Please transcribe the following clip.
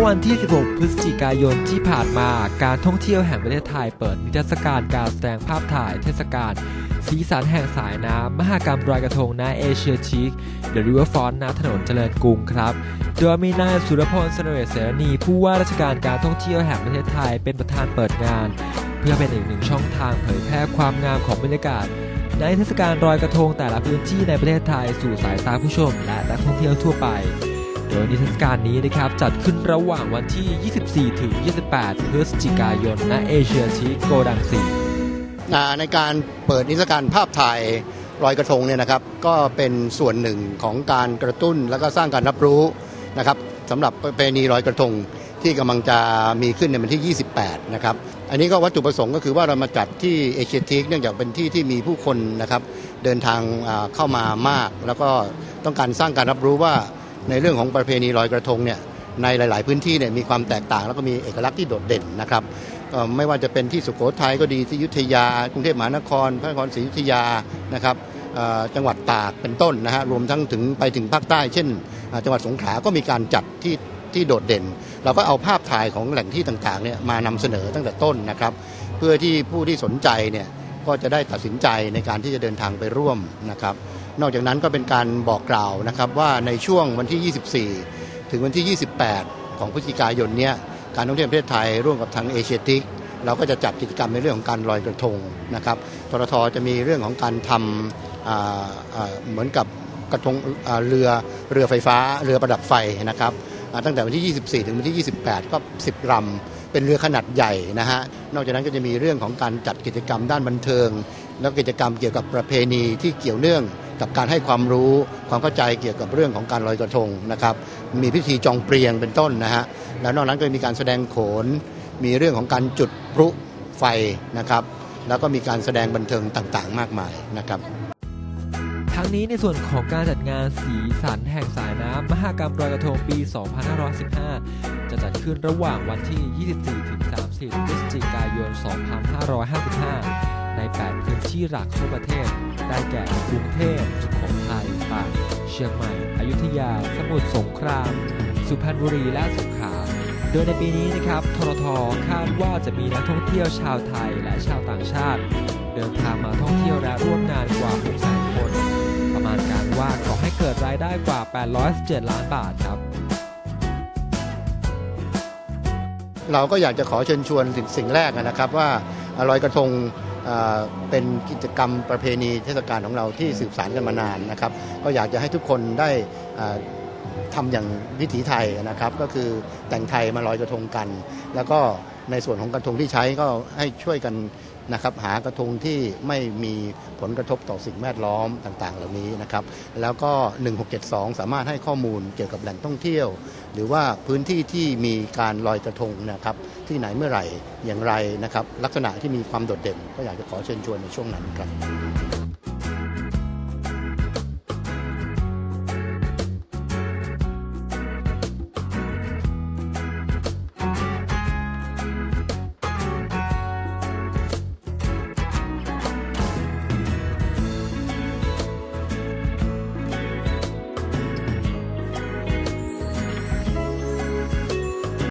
มื่อวันที่ 16 พฤศจิกายนที่ผ่านมาการท่องเที่ยวแห่งประเทศไทยเปิดนิทรรศการการแสดงภาพถ่ายเทศกาลสีสันแห่งสายน้ำมหากรรมรอยกระทงณเอเชียทีคเดอะริเวอร์ฟอนต์ณถนนเจริญกรุงครับ โดยมีนายสุรพลเสนเวศเสรณีผู้ว่าราชการการท่องเที่ยวแห่งประเทศไทยเป็นประธานเปิดงาน เพื่อเป็นอีกหนึ่งช่องทางเผยแพร่ความงามของบรรยากาศ ในเทศกาลรอยกระทงแต่ละพื้นที่ในประเทศไทยสู่สายตาผู้ชม และนักท่องเที่ยวทั่วไป ยนิทรรศการนี้นะครับจัดขึ้นระหว่างวันที่ 24 ถึง 28 พฤศจิกายน ณ เอเชียทีโกดังสีในการเปิดนิทรรศการภาพถ่ายรอยกระทงเนี่ยนะครับ ก็เป็นส่วนหนึ่งของการกระตุ้นแล้วก็สร้างการรับรู้นะครับสำหรับประเพณีรอยกระทงที่กำลังจะมีขึ้นในวันที่ 28 นะครับ อันนี้ก็วัตถุประสงค์ก็คือว่าเรามาจัดที่เอเชียทีกเนื่องจากเป็นที่ที่มีผู้คนนะครับ เดินทางเข้ามามาก แล้วก็ต้องการสร้างการรับรู้ว่า ในเรื่องของประเพณีลอยกระทงเนี่ยในหลาย ๆ พื้นที่เนี่ยมีความแตกต่าง แล้วก็มีเอกลักษณ์ที่โดดเด่นนะครับไม่ว่าจะเป็นที่สุโขทัยก็ดีที่ยุธยา กรุงเทพมหานคร พระนครศรีอยุธยานะครับจังหวัดตากเป็นต้นนะฮะรวมทั้งถึงไปถึงภาคใต้ เช่น จังหวัดสงขลาก็มีการจัดที่ที่โดดเด่น เราก็เอาภาพถ่ายของแหล่งที่ต่างๆเนี่ยมานำเสนอตั้งแต่ต้นนะครับ เพื่อที่ผู้ที่สนใจเนี่ยก็จะได้ตัดสินใจในการที่จะเดินทางไปร่วมนะครับ นอกจากนั้นก็เป็นการบอกกล่าวนะครับว่าในช่วงวันที่ 24 ถึงวันที่ 28 ของพฤศจิกายนเนี้ยการท่องเที่ยวประเทศไทยร่วมกับทางเอเชียติกเราก็จะจัดกิจกรรมในเรื่องของการลอยกระทงนะครับทรทจะมีเรื่องของการทำเหมือนกับกระทงเรือเรือไฟฟ้า เรือประดับไฟนะครับตั้งแต่วันที่ 24 ถึงวันที่ 28 ก็ 10ลำเป็นเรือขนาดใหญ่นะฮะนอกจากนั้นก็จะมีเรื่องของการจัดกิจกรรมด้านบันเทิง แล้วกิจกรรมเกี่ยวกับประเพณีที่เกี่ยวเนื่อง กับการให้ความรู้ความเข้าใจเกี่ยวกับเรื่องของการลอยกระทงนะครับ มีพิธีจองเปรียงเป็นต้นนะฮะแล้วนอกนั้นก็มีการแสดงโขน มีเรื่องของการจุดพลุไฟนะครับ แล้วก็มีการแสดงบันเทิงต่างๆ มากมายนะครับทั้งนี้ในส่วนของการจัดงานสีสันแห่งสายน้ำมหากรรมรอยกระทงปี 2515 จะจัดขึ้นระหว่างวันที่ 24-30 พฤศจิกายน 2555 ใน 8 พื้นที่หลักทั่วประเทศ ได้แก่กรุงเทพสุโขทัยตากเชียงใหม่ อยุธยา สมุทรสงคราม สุพรรณบุรีและสงขลาโดยในปีนี้นะครับทรทคาดว่าจะมีนักท่องเที่ยวชาวไทยและชาวต่างชาติ เดินทางมาท่องเที่ยวและร่วมงานกว่า600คน ประมาณการว่าขอให้เกิดรายได้กว่า 817 ล้านบาทครับเราก็อยากจะขอเชิญชวนสิ่งแรกนะครับว่าลอยกระทง เป็นกิจกรรมประเพณีเทศกาลของเราที่สืบสานกันมานานนะครับ ก็อยากจะให้ทุกคนได้ทำอย่างวิถีไทยนะครับ ก็คือแต่งไทยมาลอยกระทงกัน แล้วก็ ในส่วนของกระทงที่ใช้ก็ให้ช่วยกันนะครับหากระทงที่ไม่มีผลกระทบต่อสิ่งแวดล้อมต่างๆ เหล่านี้นะครับ แล้วก็ 1672 สามารถให้ข้อมูลเกี่ยวกับแหล่งท่องเที่ยว หรือว่าพื้นที่ที่มีการลอยกระทงนะครับ ที่ไหนเมื่อไหร่อย่างไรนะครับ ลักษณะที่มีความโดดเด่นก็อยากจะขอเชิญชวนในช่วงนั้นครับ